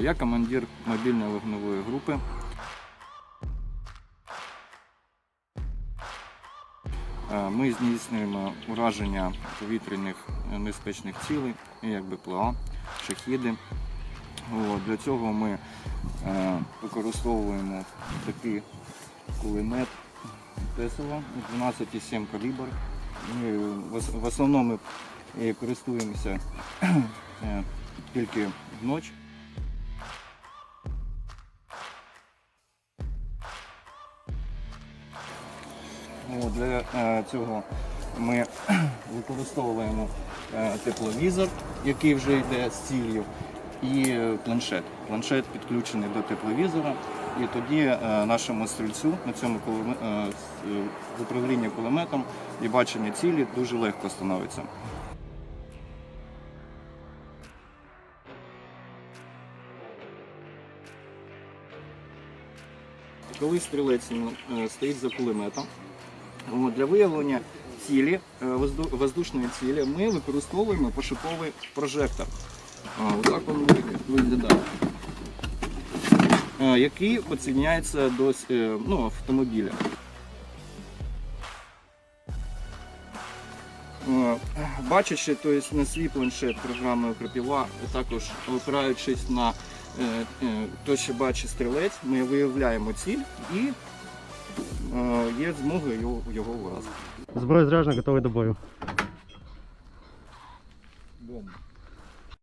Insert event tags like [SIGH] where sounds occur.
Я командир мобільної вогневої групи. Ми здійснюємо ураження повітряних небезпечних цілей, як БПЛА, шахіди. Для цього ми е, використовуємо такий кулемет Тесла 12,7 калібр. Ми в основному е, користуємося е, тільки вночі. Для е, цього ми [CLEARS THROAT] використовуємо е, тепловізор, який вже йде з ціллю, і е, планшет. Планшет підключений до тепловізора, і тоді нашому стрільцю на цьому з управління кулеметом і бачення цілі дуже легко становиться. Коли стрілець е, стоїть за кулеметом, Для виявлення цілі, е, воздушної цілі, ми використовуємо пошуковий прожектор. Отак він виглядає. Е, Який підсоединяється до е, ну, автомобіля. Бачачи тобто, на свій планшет програмою Крапіва, також опираючись на те, що бачить стрілець, ми виявляємо ціль і є змога його, його вразити. Зброя зряжена, готовий до бою. Бомба.